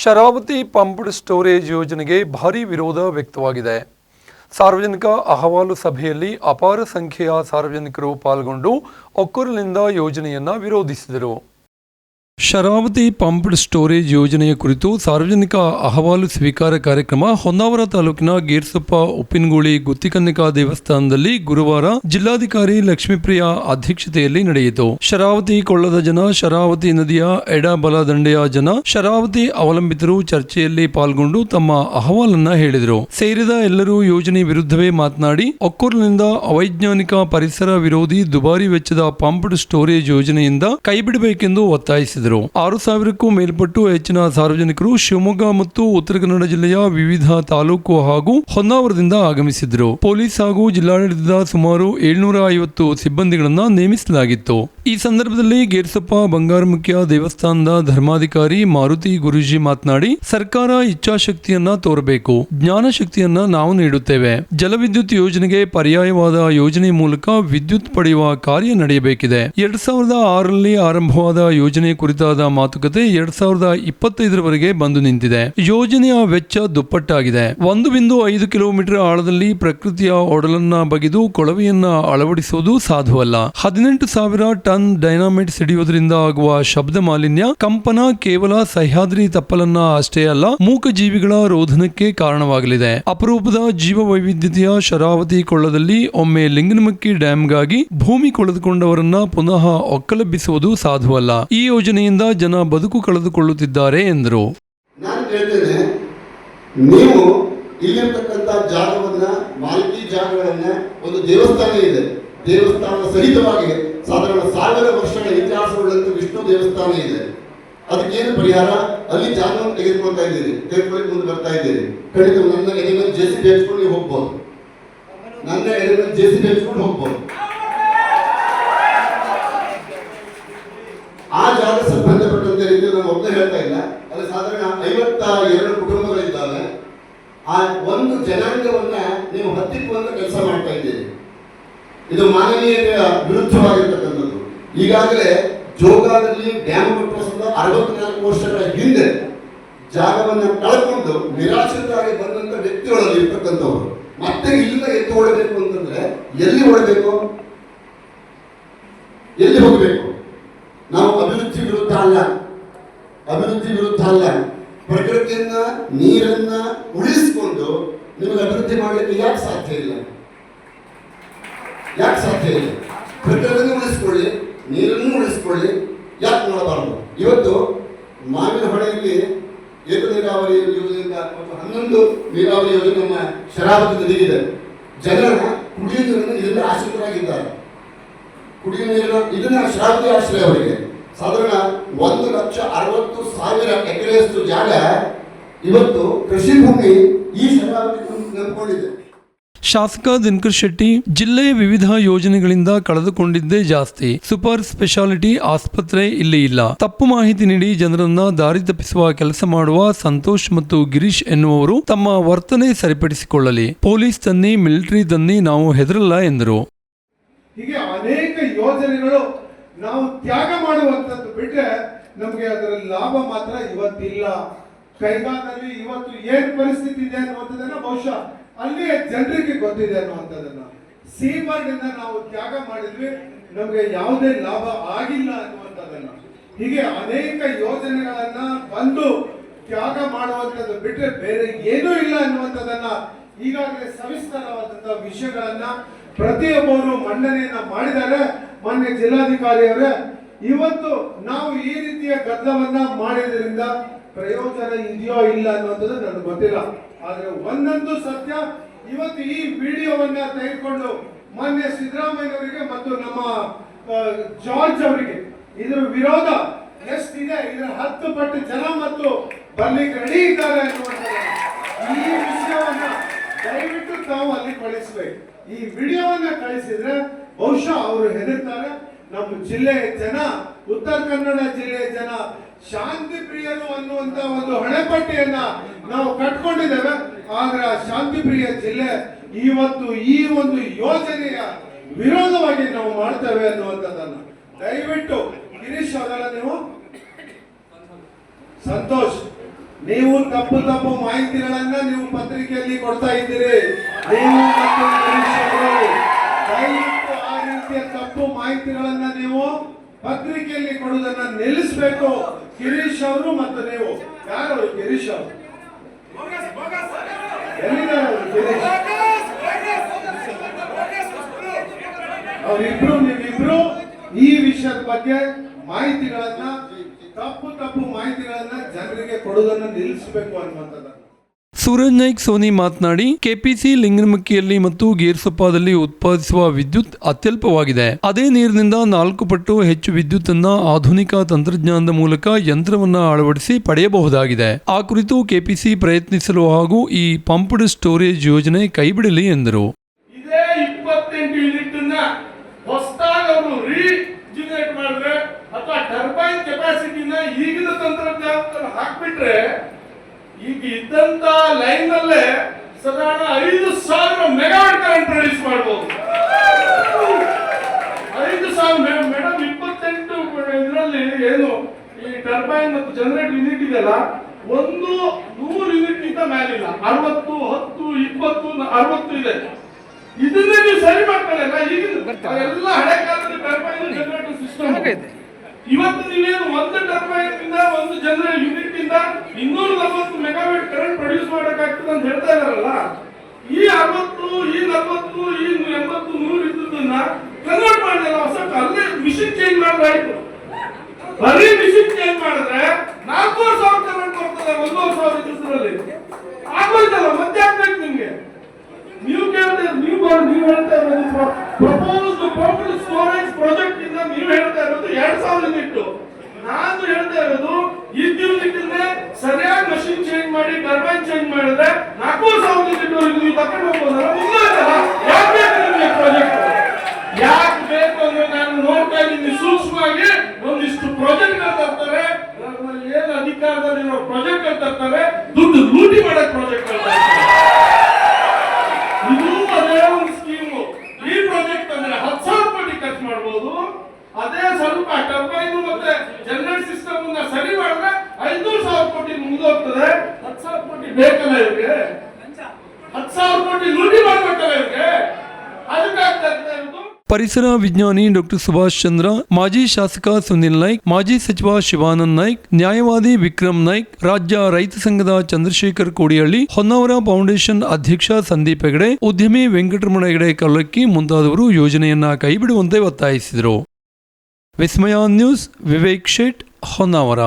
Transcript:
Sharavati pumped storage ಯೋಜನೆಗೆ ಭಾರಿ ವಿರೋಧ ವ್ಯಕ್ತವಾಗಿದೆ. ಸಾರ್ವಜನಿಕ ಅಹವಾಲು ಸಭೆಯಲ್ಲಿ ಅಪಾರ ಸಂಖ್ಯೆಯ ಸಾರ್ವಜನಿಕರು ಪಾಲ್ಗೊಂಡು ಒಕ್ಕೊರಲಿಂದ ಯೋಜನೆಯನ್ನು ವಿರೋಧಿಸಿದರು. ಶರಾವತಿ ಪಂಪ್ಡ್ ಸ್ಟೋರೇಜ್ ಯೋಜನೆಯ ಕುರಿತು ಸಾರ್ವಜನಿಕ ಅಹವಾಲು ಸ್ವೀಕಾರ ಕಾರ್ಯಕ್ರಮ ಹೊನ್ನಾವರ ತಾಲೂಕಿನ ಗೇರ್ಸಪ್ಪ ಉಪ್ಪಿನಗೂಳಿ ಗುತ್ತಿಕನ್ನಿಕಾ ದೇವಸ್ಥಾನದಲ್ಲಿ ಗುರುವಾರ ಜಿಲ್ಲಾಧಿಕಾರಿ ಲಕ್ಷ್ಮೀಪ್ರಿಯ ಅಧ್ಯಕ್ಷತೆಯಲ್ಲಿ ನಡೆಯಿತು. ಶರಾವತಿ ಕೊಳ್ಳದ ಜನ, ಶರಾವತಿ ನದಿಯ ಎಡಬಲ ದಂಡೆಯ ಜನ, ಶರಾವತಿ ಅವಲಂಬಿತರು ಚರ್ಚೆಯಲ್ಲಿ ಪಾಲ್ಗೊಂಡು ತಮ್ಮ ಅಹವಾಲನ್ನ ಹೇಳಿದರು. ಸೇರಿದ ಎಲ್ಲರೂ ಯೋಜನೆ ವಿರುದ್ಧವೇ ಮಾತನಾಡಿ, ಒಕ್ಕೂರಿನಿಂದ ಅವೈಜ್ಞಾನಿಕ ಪರಿಸರ ವಿರೋಧಿ ದುಬಾರಿ ವೆಚ್ಚದ ಪಂಪ್ಡ್ ಸ್ಟೋರೇಜ್ ಯೋಜನೆಯಿಂದ ಕೈಬಿಡಬೇಕೆಂದು ಒತ್ತಾಯಿಸಿದರು. ಆರು ಸಾವಿರಕ್ಕೂ ಮೇಲ್ಪಟ್ಟು ಹೆಚ್ಚಿನ ಸಾರ್ವಜನಿಕರು ಶಿವಮೊಗ್ಗ ಮತ್ತು ಉತ್ತರ ಕನ್ನಡ ಜಿಲ್ಲೆಯ ವಿವಿಧ ತಾಲೂಕು ಹಾಗೂ ಹೊನ್ನಾವರದಿಂದ ಆಗಮಿಸಿದ್ದರು. ಪೊಲೀಸ್ ಹಾಗೂ ಜಿಲ್ಲಾಡಳಿತದ ಸುಮಾರು ಏಳ್ನೂರ ಐವತ್ತು ಸಿಬ್ಬಂದಿಗಳನ್ನು ನೇಮಿಸಲಾಗಿತ್ತು. ಈ ಸಂದರ್ಭದಲ್ಲಿ ಗೇರ್ಸಪ್ಪ ಬಂಗಾರಮುಖ್ಯ ದೇವಸ್ಥಾನದ ಧರ್ಮಾಧಿಕಾರಿ ಮಾರುತಿ ಗುರೂಜಿ ಮಾತನಾಡಿ, ಸರ್ಕಾರ ಇಚ್ಛಾಶಕ್ತಿಯನ್ನ ತೋರಬೇಕು ಜ್ಞಾನ ಶಕ್ತಿಯನ್ನ ನಾವು ನೀಡುತ್ತೇವೆ. ಜಲವಿದ್ಯುತ್ ಯೋಜನೆಗೆ ಪರ್ಯಾಯವಾದ ಯೋಜನೆ ಮೂಲಕ ವಿದ್ಯುತ್ ಪಡೆಯುವ ಕಾರ್ಯ ನಡೆಯಬೇಕಿದೆ. ಎರಡ್ ಸಾವಿರದ ಆರರಲ್ಲಿ ಆರಂಭವಾದ ಯೋಜನೆ ಕುರಿತಾದ ಮಾತುಕತೆ ಎರಡ್ ಸಾವಿರದ ಇಪ್ಪತ್ತೈದರವರೆಗೆ ಬಂದು ನಿಂತಿದೆ. ಯೋಜನೆಯ ವೆಚ್ಚ ದುಪ್ಪಟ್ಟಾಗಿದೆ. ಒಂದು ಬಿಂದು ಐದು ಕಿಲೋಮೀಟರ್ ಆಳದಲ್ಲಿ ಪ್ರಕೃತಿಯ ಒಡಲನ್ನ ಬಗೆದು ಕೊಳವೆಯನ್ನ ಅಳವಡಿಸುವುದು ಸಾಧುವಲ್ಲ. ಹದಿನೆಂಟು ಸಾವಿರ ಟನ್ ಡೈನಾಮೈಟ್ ಸಿಡಿಯುವುದರಿಂದ ಆಗುವ ಶಬ್ದ ಮಾಲಿನ್ಯ ಕಂಪನ ಕೇವಲ ಸಹ್ಯಾದ್ರಿ ತಪ್ಪಲನ್ನ ಅಷ್ಟೇ ಅಲ್ಲ ಮೂಕ ಜೀವಿಗಳ ರೋಧನಕ್ಕೆ ಕಾರಣವಾಗಲಿದೆ. ಅಪರೂಪದ ಜೀವ ವೈವಿಧ್ಯತೆಯ ಶರಾವತಿ ಕೊಳ್ಳದಲ್ಲಿ ಒಮ್ಮೆ ಲಿಂಗನಮಕ್ಕಿ ಡ್ಯಾಂಗಾಗಿ ಭೂಮಿ ಕೊಳೆದುಕೊಂಡವರನ್ನ ಪುನಃ ಒಕ್ಕಲೆಬ್ಬಿಸುವುದು ಸಾಧುವಲ್ಲ. ಈ ಯೋಜನೆಯಿಂದ ಜನ ಬದುಕು ಕಳೆದುಕೊಳ್ಳುತ್ತಿದ್ದಾರೆ ಎಂದರು. ನಾನು ಹೇಳ್ತೇನೆ, ನೀವು ಇಲ್ಲಿರ್ತಕ್ಕಂಥ ಜಾಗವನ್ನ, ಮಾಲಿಕಿ ಜಾಗಗಳನ್ನ ಒಂದು ದೇವಸ್ಥಾನ ಇದೆ. ದೇವಸ್ಥಾನ ಸಹಿತವಾಗಿ ಸಾಧಾರಣ ಸಾವಿರ ವರ್ಷಗಳ ಇತಿಹಾಸವುಳ್ಳಂತ ವಿಷ್ಣು ದೇವಸ್ಥಾನ ಇದೆ. ಅದಕ್ಕೇನು ಪರಿಹಾರ? ಅಲ್ಲಿ ಜಾಗವನ್ನು ತೆಗೆದುಕೊಳ್ತಾ ಇದ್ದೀರಿ. ತೆಗೆದುಕೊಳ್ಳಿ ಮುಂದೆ ಬರ್ತಾ ಇದ್ದೀರಿ. ಖಂಡಿತ ನನ್ನ ಎದೆ ಮೇಲೆ ಜೆ ಸಿ ನೀವು ಹೋಗ್ಬೋದು. ನನ್ನ ಎದೆ ಮೇಲೆ ಜೆ ಸಿ ಹೋಗ್ಬೋದು ಆ ಜಾಗ ಸಂಬಂಧಪಟ್ಟಂತೆ ರೀತಿ ನಾನು ಒಬ್ಬನೇ ಹೇಳ್ತಾ ಇಲ್ಲ ಅಲ್ಲಿ ಸಾಧಾರಣ ಐವತ್ತ ಎರಡು ಕುಟುಂಬಗಳಿದ್ದಾವೆ. ಆ ಒಂದು ಜನಾಂಗವನ್ನ ನೀವು ಹತ್ತಿಕ್ಕುವಂತ ಕೆಲಸ ಮಾಡ್ತಾ ಇದ್ದೀರಿ. ಇದು ಮಾನವೀಯತೆಯ ವಿರುದ್ಧವಾಗಿರ್ತಕ್ಕಂಥದ್ದು. ಈಗಾಗಲೇ ಜೋಗಾದಲ್ಲಿ ಡ್ಯಾಮ್ ಕಟ್ಟುವ ಅರವತ್ನಾಲ್ಕು ವರ್ಷಗಳ ಹಿಂದೆ ಜಾಗವನ್ನು ಕಳ್ಕೊಂಡು ನಿರಾಶ್ರಿತರಾಗಿ ಬಂದಂತ ವ್ಯಕ್ತಿಗಳಲ್ಲಿ ಇರ್ತಕ್ಕಂಥವ್ರು. ಮತ್ತೆ ಇಲ್ಲಿಂದ ಎತ್ತು ಓಡಬೇಕು ಅಂತಂದ್ರೆ ಎಲ್ಲಿ ಹೊಡಬೇಕು ಎಲ್ಲಿ ಹೋಗಬೇಕು ನಾವು ಅಭಿವೃದ್ಧಿ ವಿರುದ್ಧ ಅಲ್ಲ ಅಭಿವೃದ್ಧಿ ವಿರುದ್ಧ ಅಲ್ಲ. ಪ್ರಕೃತಿಯನ್ನ, ನೀರನ್ನ ಉಳಿಸಿಕೊಂಡು ನಿಮಗೆ ಅಭಿವೃದ್ಧಿ ಮಾಡಲಿಕ್ಕೆ ಯಾಕೆ ಸಾಧ್ಯ ಇಲ್ಲ? ಯಾಕೆ ಸಾಧ್ಯ ಇಲ್ಲ? ಪ್ರಕೃತಿಯನ್ನು ಉಳಿಸ್ಕೊಳ್ಳಿ, ನೀರನ್ನು ಉಳಿಸ್ಕೊಳ್ಳಿ. ಯಾಕೆ ನೋಡಬಾರದು? ಇವತ್ತು ಮಾವಿನ ಹೊಳೆಯಲ್ಲಿ ಏಕ ನೀರಾವರಿ ಯೋಜನೆಯಿಂದ ಹನ್ನೊಂದು ನೀರಾವರಿ ಯೋಜನೆ ನಮ್ಮ ಶರಾವತಿ ನದಿಗಿದೆ. ಜನರ ಕುಡಿಯುವ ನೀರನ್ನು ಇದರಿಂದ ಆಶ್ರಿತರಾಗಿದ್ದಾರೆ. ಕುಡಿಯುವ ನೀರು ಇದನ್ನ ಶರಾವತಿ ಆಶ್ರಯ ಅವರಿಗೆ ಸಾಧಾರಣ ಒಂದು ಲಕ್ಷ ಅರವತ್ತು ಸಾವಿರ ಎಕರೆಯಷ್ಟು ಜಾಗ ಇವತ್ತು ಕೃಷಿ ಭೂಮಿ ಈ ಶರಾವತಿ ನಂಬಿಕೊಂಡಿದೆ ಶಾಸಕ ದಿನಕರ್ ಶೆಟ್ಟಿ ಜಿಲ್ಲೆಯ ವಿವಿಧ ಯೋಜನೆಗಳಿಂದ ಕಳೆದುಕೊಂಡಿದ್ದೇ ಜಾಸ್ತಿ. ಸೂಪರ್ ಸ್ಪೆಷಾಲಿಟಿ ಆಸ್ಪತ್ರೆ ಇಲ್ಲಿ ಇಲ್ಲ. ತಪ್ಪು ಮಾಹಿತಿ ನೀಡಿ ಜನರನ್ನ ದಾರಿ ತಪ್ಪಿಸುವ ಕೆಲಸ ಮಾಡುವ ಸಂತೋಷ್ ಮತ್ತು ಗಿರೀಶ್ ಎನ್ನುವರು ತಮ್ಮ ವರ್ತನೆ ಸರಿಪಡಿಸಿಕೊಳ್ಳಲಿ. ಪೊಲೀಸ್ ತನ್ನಿ ಮಿಲಿಟರಿ ತನ್ನಿ ನಾವು ಹೆದರಲ್ಲ ಎಂದರು. ಹೀಗೆ ಅನೇಕ ಯೋಜನೆಗಳು ನಾವು ತ್ಯಾಗ ಮಾಡುವಂಥದ್ದು ಬಿಟ್ರೆ ನಮಗೆ ಅದರ ಲಾಭ ಮಾತ್ರ ಇವತ್ತಿಲ್ಲ. ಕೈಗಾದಲ್ಲಿ ಇವತ್ತು ಏನ್ ಪರಿಸ್ಥಿತಿ ಇದೆ ಅನ್ನುವಂಥದ್ದನ್ನ ಬಹುಶಃ ಅಲ್ಲಿಯ ಜನರಿಗೆ ಗೊತ್ತಿದೆ ಅನ್ನುವಂಥದ್ದನ್ನ. ಸೀಬರ್ಡ್ ಇಂದ ನಾವು ತ್ಯಾಗ ಮಾಡಿದ್ವಿ, ನಮಗೆ ಯಾವುದೇ ಲಾಭ ಆಗಿಲ್ಲ ಅನ್ನುವಂಥದ್ದನ್ನ. ಹೀಗೆ ಅನೇಕ ಯೋಜನೆಗಳನ್ನ ಬಂದು ತ್ಯಾಗ ಮಾಡುವಂಥದ್ದು ಬಿಟ್ರೆ ಬೇರೆ ಏನೂ ಇಲ್ಲ ಅನ್ನುವಂಥದ್ದನ್ನ ಈಗಾಗಲೇ ಸವಿಸ್ತಾರವಾದಂತಹ ವಿಷಯಗಳನ್ನ ಪ್ರತಿಯೊಬ್ಬರು ಮಂಡನೆಯನ್ನು ಮಾಡಿದ್ದಾರೆ. ಮಾನ್ಯ ಜಿಲ್ಲಾಧಿಕಾರಿ ಅವರೇ ಇವತ್ತು ನಾವು ಈ ರೀತಿಯ ಗದ್ದಲವನ್ನ ಮಾಡಿದ್ರಿಂದ ಪ್ರಯೋಜನ ಇದೆಯೋ ಇಲ್ಲ ಅನ್ನುವಂಥದ್ದು ನನಗೆ ಗೊತ್ತಿಲ್ಲ. ಆದ್ರೆ ಒಂದೊಂದು ಸತ್ಯ ಇವತ್ತು ಈ ವಿಡಿಯೋವನ್ನ ತೆಗೆದುಕೊಂಡು ಮಾನ್ಯ ಸಿದ್ದರಾಮಯ್ಯವರಿಗೆ ಮತ್ತು ನಮ್ಮ ಜಾರ್ಜ್ ಅವರಿಗೆ ಇದರ ವಿರೋಧ ಎಷ್ಟಿದೆ, ಇದರ ಹತ್ತು ಪಟ್ಟು ಜನ ಮತ್ತು ಬರ್ಲಿಕ್ಕೆ ರೆಡಿ ಇದ್ದಾರೆ ಈ ವಿಷಯವನ್ನ ದಯವಿಟ್ಟು ತಾವು ಅಲ್ಲಿ ಕಳಿಸ್ಬೇಕು. ಈ ವಿಡಿಯೋವನ್ನ ಕಳಿಸಿದ್ರೆ ಬಹುಶಃ ಅವರು ಹೆದರ್ತಾರೆ. ನಮ್ಮ ಜಿಲ್ಲೆಯ ಜನ, ಉತ್ತರ ಕನ್ನಡ ಜಿಲ್ಲೆಯ ಜನ ಶಾಂತಿ ಪ್ರಿಯರು ಅನ್ನುವಂತ ಒಂದು ಹಣೆಪಟ್ಟಿಯನ್ನ ನಾವು ಕಟ್ಕೊಂಡಿದ್ದೇವೆ. ಆದ್ರೆ ಶಾಂತಿ ಪ್ರಿಯ ಜಿಲ್ಲೆ ಇವತ್ತು ಈ ಒಂದು ಯೋಜನೆಯ ವಿರೋಧವಾಗಿ ನಾವು ಮಾಡ್ತೇವೆ ಅನ್ನುವಂಥದ್ದನ್ನ. ದಯವಿಟ್ಟು ಗಿರೀಶ್ ಅವರೆಲ್ಲ ನೀವು. ಸಂತೋಷ್, ನೀವು ತಪ್ಪು ತಪ್ಪು ಮಾಹಿತಿಗಳನ್ನ ನೀವು ಪತ್ರಿಕೆಯಲ್ಲಿ ಕೊಡ್ತಾ ಇದ್ದೀರಿ. ನೀವು ಮಾಹಿತಿಗಳನ್ನ ನೀವು ಪತ್ರಿಕೆಯಲ್ಲಿ ಕೊಡುವುದನ್ನ ನಿಲ್ಲಿಸಬೇಕು. ಗಿರೀಶ್ ಅವರು ಮತ್ತು ನೀವು. ಯಾರು ಗಿರೀಶ್ ಅವರು? ಅವರಿಬ್ರು, ನೀವಿಬ್ರು ಈ ವಿಷಯದ ಬಗ್ಗೆ ಮಾಹಿತಿಗಳನ್ನ, ತಪ್ಪು ತಪ್ಪು ಮಾಹಿತಿಗಳನ್ನ ಜನರಿಗೆ ಕೊಡುವುದನ್ನು ನಿಲ್ಲಿಸಬೇಕು ಅನ್ನುವಂಥದ್ದು ಸೂರಜ್ ನಾಯ್ಕ್ ಸೋನಿ ಮಾತನಾಡಿ, ಕೆಪಿಸಿ ಲಿಂಗನಮಕ್ಕಿಯಲ್ಲಿ ಮತ್ತು ಗೇರ್ಸೊಪ್ಪದಲ್ಲಿ ಉತ್ಪಾದಿಸುವ ವಿದ್ಯುತ್ ಅತ್ಯಲ್ಪವಾಗಿದೆ. ಅದೇ ನೀರಿನಿಂದ ನಾಲ್ಕು ಪಟ್ಟು ಹೆಚ್ಚು ವಿದ್ಯುತ್ ಅನ್ನ ಆಧುನಿಕ ತಂತ್ರಜ್ಞಾನದ ಮೂಲಕ ಯಂತ್ರವನ್ನ ಅಳವಡಿಸಿ ಪಡೆಯಬಹುದಾಗಿದೆ. ಆ ಕುರಿತು ಕೆಪಿಸಿ ಪ್ರಯತ್ನಿಸಲು ಹಾಗೂ ಈ ಪಂಪ್ಡ್ ಸ್ಟೋರೇಜ್ ಯೋಜನೆ ಕೈಬಿಡಲಿ ಎಂದರು. ಈಗಿನ ಹಾಕ್ಬಿಟ್ರೆ ಈಗ ಇದ್ದಂತ ಲೈನ್ ಅಲ್ಲೇ ಸಾಧಾರಣ ಐದು ಸಾವಿರ ಮೆಗಾವಾಟ್ ಕರೆಂಟ್ ಪ್ರೊಡ್ಯೂಸ್ ಮಾಡಬಹುದು ಐದು ಸಾವಿರ ಮೇಡಮ್ ಇಪ್ಪತ್ತೆಂಟು ಇದರಲ್ಲಿ ಏನು ಈ ಟರ್ಬೈನ್ ಮತ್ತು ಜನರೇಟ್ ಯೂನಿಟ್ ಇದೆಯಲ್ಲ ಒಂದು ನೂರು ಯೂನಿಟ್ ಗಿಂತ ಮೇಲಿಲ್ಲ ಅರವತ್ತು ಹತ್ತು ಇಪ್ಪತ್ತು ಅರವತ್ತು ಇದೆ. ಇದನ್ನೇ ನೀವು ಸರಿ ಮಾಡ್ಕೊಳ್ಳಲ್ಲ ಈಗ ಎಲ್ಲ ಹಳೆ ಕಾಲದ ಟರ್ಬೈನ್ ಜನರೇಟರ್ ಸಿಸ್ಟಮ್ ಇವತ್ತು ನೀವೇನು ಒಂದು ಟರ್ಬೈನ್ ಇಂದ ಒಂದು ಜನರೇಟ್ ಯೂನಿಟ್ ಇಂದ ಇನ್ನೂರ ನಲವತ್ತು ಮೆಗಾವಾಟ್ ಕರೆಂಟ್ ಪ್ರೊಡ್ಯೂಸ್ ಮಾಡಕ್ಕಾಗ್ತದೆ ಅಂತ ಹೇಳ್ತಾ ಇದಾರಲ್ಲ ಈ ಅರವತ್ತು, ಈ ನಲ್ವತ್ತು, ಈ ಎಂಬತ್ತು ನೂರು ಇದ್ದದನ್ನ ಕನ್ವರ್ಟ್ ಮಾಡಿದಲ್ಲ ಹೊಸ ಅಲ್ಲೇ ಮಿಷಿನ್ ಚೇಂಜ್ ಮಾಡಿದ್ರಾಯ್ತು ಬರೀ ಮಿಷಿನ್ ಚೇಂಜ್ ಮಾಡಿದ್ರೆ ನಾಲ್ಕೂವರೆ ಸಾವಿರ ಕನ್ವರ್ಟ್ ಮಾಡ್ತದೆ ಒಂದೂವರೆ ಸಾವಿರ ದಿವಸದಲ್ಲಿ ಆಗೋಯ್ತಲ್ಲ, ಮತ್ತೆ ಆಗ್ಬೇಕು ನಿಮ್ಗೆ? ನೀವು ಕೇಳ್ತಾ ನೀವು ನೀವು ಹೇಳ್ತಾ ಇರೋದು ಪ್ರಪೋಸ್ ಪಂಪ್ಡ್ ಸ್ಟೋರೇಜ್ ಪ್ರಾಜೆಕ್ಟ್ ಇಂದ ನೀವು ಹೇಳ್ತಾ ಇರೋದು ಎರಡ್ ಸಾವಿರ ಯೂನಿಟ್ ನಾನು ಹೇಳ್ತಾ ಇರೋದು ಇದ್ದ ಯೂನಿಟ್ ಸರಿಯಾಗಿ ಮಷಿನ್ ಚೇಂಜ್ ಮಾಡಿ ಟರ್ಬೈನ್ ಚೇಂಜ್ ಮಾಡಿದ್ರೆ ನಾಲ್ಕೂವರೆ ಸಾವಿರ ಯೂನಿಟ್ ನೀವು ತಕೊಂಡು ಮುಂದುವರೆದಲ್ಲ ಯಾಕೆ ಬೇಕು ನಿಮಗೆ ಪ್ರಾಜೆಕ್ಟ್ ಯಾಕೆ ಬೇಕು ಅಂದ್ರೆ ನಾನು ನೋಡ್ತಾ ಇದ್ದೀನಿ ಸೂಕ್ಷ್ಮವಾಗಿ ಒಂದಿಷ್ಟು ಪ್ರಾಜೆಕ್ಟ್ ತರ್ತಾರೆ. ಏನು ಅಧಿಕಾರದಲ್ಲಿರೋ ಪ್ರಾಜೆಕ್ಟ್ ತರ್ತಾರೆ. ದುಡ್ಡು ಲೂಟಿ ಮಾಡಕ್ ಪ್ರಾಜೆಕ್ಟ್ ಇದು ಅದೇ ಒಂದು ಸ್ಕೀಮು ಈ ಪ್ರಾಜೆಕ್ಟ್ ಅಂದ್ರೆ ಹತ್ತು ಸಾವಿರ ಕೋಟಿ ಖರ್ಚು ಮಾಡಬಹುದು ಅದೇ ಸ್ವಲ್ಪ ಟರ್ಬೈನ್ ಮತ್ತೆ ಜನರಲ್ ಸಿಸ್ಟಮ್ ಸರಿ ಮಾಡಿದ್ರೆ ಐನೂರು ಸಾವಿರ ಕೋಟಿ ಮುಗಿದೋಗ್ತದೆ. ಹತ್ತು ಸಾವಿರ ಕೋಟಿ ಬೇಕಲ್ಲ ಇವ್ರಿಗೆ? ಹತ್ತು ಸಾವಿರ ಕೋಟಿ ಲೂಟಿ ಪರಿಸರ ವಿಜ್ಞಾನಿ ಡಾಕ್ಟರ್ ಸುಭಾಷ್ ಚಂದ್ರ, ಮಾಜಿ ಶಾಸಕ ಸುನಿಲ್ ನಾಯ್ಕ್, ಮಾಜಿ ಸಚಿವ ಶಿವಾನಂದ್ ನಾಯ್ಕ್, ನ್ಯಾಯವಾದಿ ವಿಕ್ರಮ್ ನಾಯ್ಕ್, ರಾಜ್ಯ ರೈತ ಸಂಘದ ಚಂದ್ರಶೇಖರ್ ಕೋಡಿಹಳ್ಳಿ, ಹೊನ್ನಾವರ ಫೌಂಡೇಶನ್ ಅಧ್ಯಕ್ಷ ಸಂದೀಪ್ ಹೆಗಡೆ, ಉದ್ಯಮಿ ವೆಂಕಟರಮಣ ಹೆಗಡೆ ಕಲ್ಲಕ್ಕಿ ಮುಂತಾದವರು ಯೋಜನೆಯನ್ನ ಕೈಬಿಡುವಂತೆ ಒತ್ತಾಯಿಸಿದರು. ವಿಸ್ಮಯ ನ್ಯೂಸ್, ವಿವೇಕ್ ಶೇಟ್, ಹೊನ್ನಾವರ.